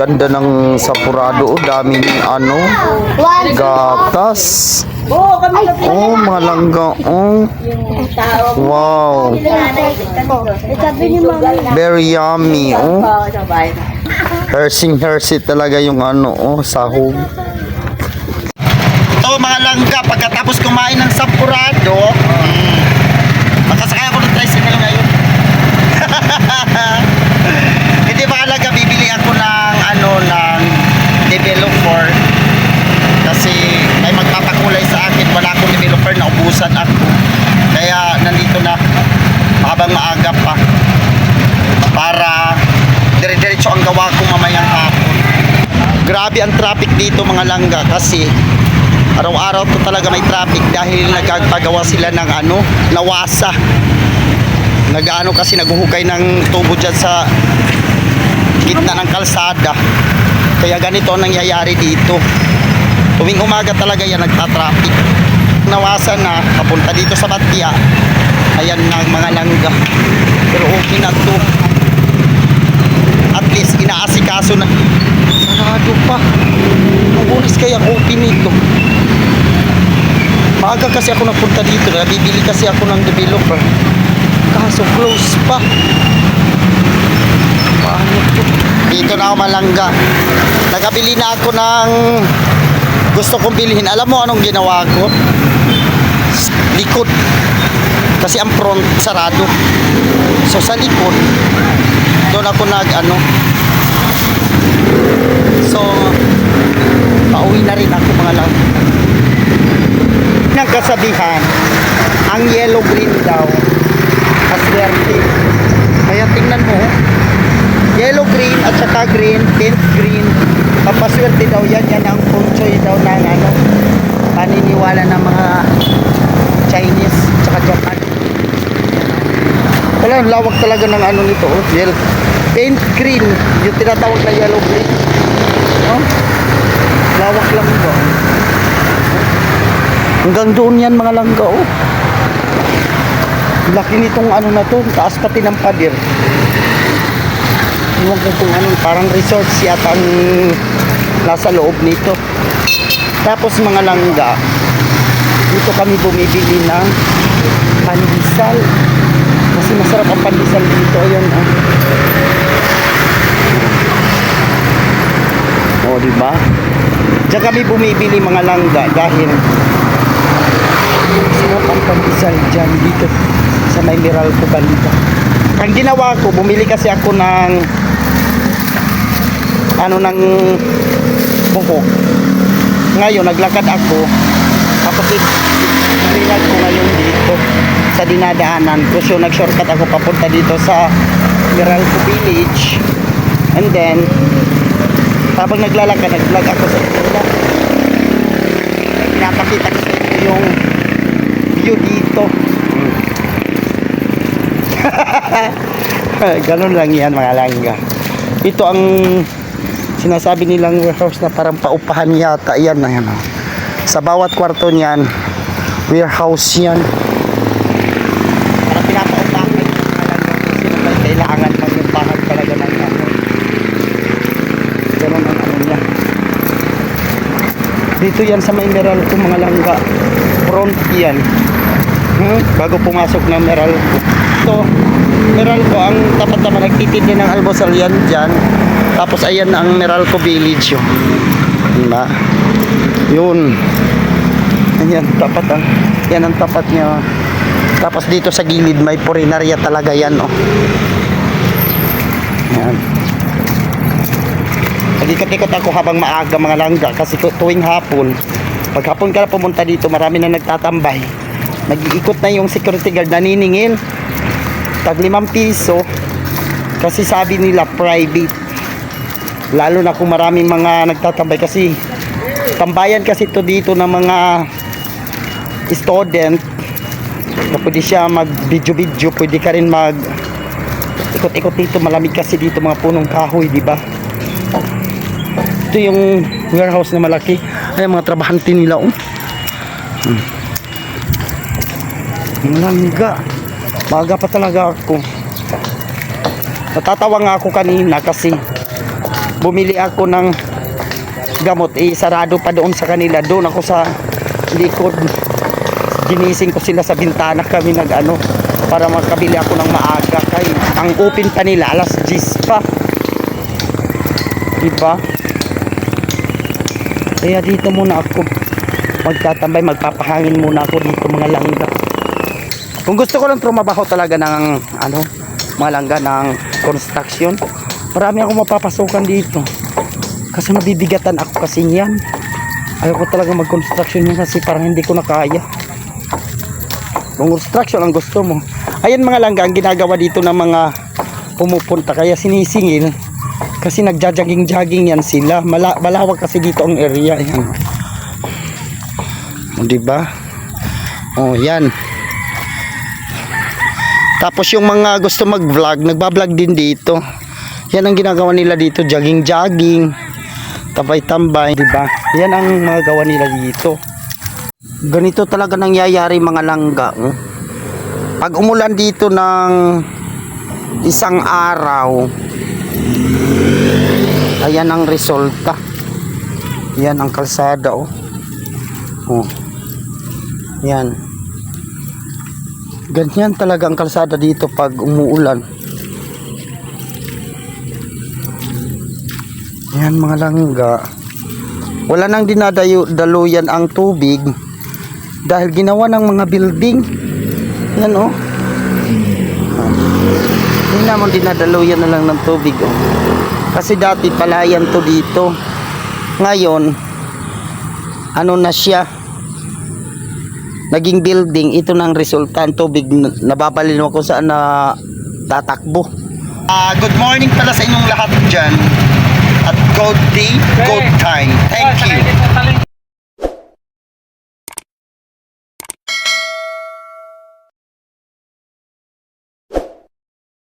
Ganda ng sapurado, oh, daming ano, gatas. Oh, mga langga, oh. Wow, very yummy, oh. Hersing hersi talaga yung ano, oh, sahog. Ito mga langga, pagkatapos kumain ng sapurado, mm, makasakay ako ng tricycle ngayon. Hindi mahalaga, bibili ako ng ano, ng developer. Kasi may magpapakulay sa akin, wala akong developer na ubusan ako. Kaya nandito na habang maaga pa para dire-diretso ang gawa ko mamayang hapon. Grabe ang traffic dito mga langga kasi araw-araw to talaga may traffic dahil nagpagawa sila ng ano, nawasa. Nagaano kasi naghuhukay ng tubo dyan sa gitna ng kalsada. Kaya ganito ang nangyayari dito. Tuwing umaga talaga yan nagtatraffic. Nawasa na, papunta dito sa Batya. Ayan na mga langga. Pero okay na to. At least inaasikaso na. Sarado pa. Oras kaya open nito. Maaga kasi ako nagpunta dito. Nabibili kasi ako ng developer. Kaso close pa. Paano to? Dito na ako malangga. Nakabili na ako ng gusto kong bilhin. Alam mo anong ginawa ko? Likod. Kasi ang front sarado. So sa likod, doon ako nag ano. So, pauwi na rin ako mga lang. Ng kasabihan, ang yellow green daw, kaswerte. Kaya tingnan mo, yellow green at saka green, pink green, papaswerte daw yan, yan ang punchoy daw ng ano, paniniwala ng mga Chinese tsaka Japan. Wala, ang lawak talaga ng ano nito, oh. Yellow. Paint green, yung tinatawag na yellow green. Oh. Lawak lang ito. Hanggang doon yan mga langga, oh. Laki nitong ano na to, taas pati ng pader. Ewan ko kung ano, parang resort yata ang nasa loob nito. Tapos mga langga, dito kami bumibili ng pandesal. Kasi masarap ang pandesal dito. Ayan, oh. Oh, di ba? Diyan kami bumibili mga langga dahil sarap ang pandesal dyan dito sa may Meralco Banda. Ang ginawa ko, bumili kasi ako ng ano ng buhok. Ngayon, naglakad ako. Tapos Rinag ko ngayon dito sa dinadaanan ko. So, nag-shortcut ako papunta dito sa Meralco Village. And then, habang naglalakad, nag-vlog ako sa kanila. Pinapakita ko sa inyo yung view dito. Ganun lang yan mga langga. Ito ang sinasabi nilang warehouse na parang paupahan yata. Yan na yan. Sa bawat kwarto niyan, warehouse yan. Mga langga kasi naman kailangan mag-upahan talaga ng ano. Ganun ang ano. Dito yan sa may Meralco mga langga. Front yan. Hmm? Bago pumasok ng Meralco. So, Meralco ang tapat naman nagtitindi ng almusal yan dyan. Tapos ayan ang Meralco Village yun. Diba? Yun. Ayan, tapat ang. Yan ang tapat niya. Tapos dito sa gilid may purinarya talaga yan oh. Yan. Nag-ikot-ikot ako habang maaga mga langga kasi tu- tuwing hapon, pag hapon ka na pumunta dito, marami na nagtatambay. Nag-iikot na yung security guard, naniningil. Tag limang piso, kasi sabi nila private. Lalo na kung maraming mga nagtatambay kasi tambayan kasi to dito ng mga student na pwede siya mag video video pwede ka rin mag ikot-ikot dito malamig kasi dito mga punong kahoy di ba ito yung warehouse na malaki ay mga trabahante nila oh hmm. Malangga. Maga pa talaga ako. Natatawa nga ako kanina kasi bumili ako ng gamot, eh, sarado pa doon sa kanila. Doon ako sa likod. Ginising ko sila sa bintana kami nag ano para makabili ako ng maaga kay ang open pa nila alas 10 pa. Diba? Kaya dito muna ako magtatambay, magpapahangin muna ako dito mga langga. Kung gusto ko lang trumabaho talaga ng ano, mga langga ng construction, marami akong mapapasukan dito. Kasi mabibigatan ako kasi niyan. Ayaw ko talaga mag-construction yun kasi parang hindi ko na kaya. Kung construction ang gusto mo. Ayan mga langga, ang ginagawa dito ng mga pumupunta kaya sinisingil. Kasi nagja-jogging-jogging yan sila. Mala malawak kasi dito ang area. Yan. O, diba? O, yan. Tapos yung mga gusto mag-vlog, nagba-vlog din dito. Yan ang ginagawa nila dito, jogging-jogging, tambay-tambay, di ba? Yan ang mga gawa nila dito. Ganito talaga nangyayari mga langga. Pag umulan dito ng isang araw, ayan ang resulta. Yan ang kalsada, oh. Oh. Yan. Ganyan talaga ang kalsada dito pag umuulan. Yan mga langga. Wala nang dinadayo daluyan ang tubig dahil ginawa ng mga building. Yan oh. Hindi naman dinadaluyan na lang ng tubig oh. Kasi dati palayan to dito. Ngayon, ano na siya? Naging building, ito na ang resulta. Ang tubig, nababalin mo kung saan na tatakbo. Ah, good morning pala sa inyong lahat dyan. At good day, good time. Thank you.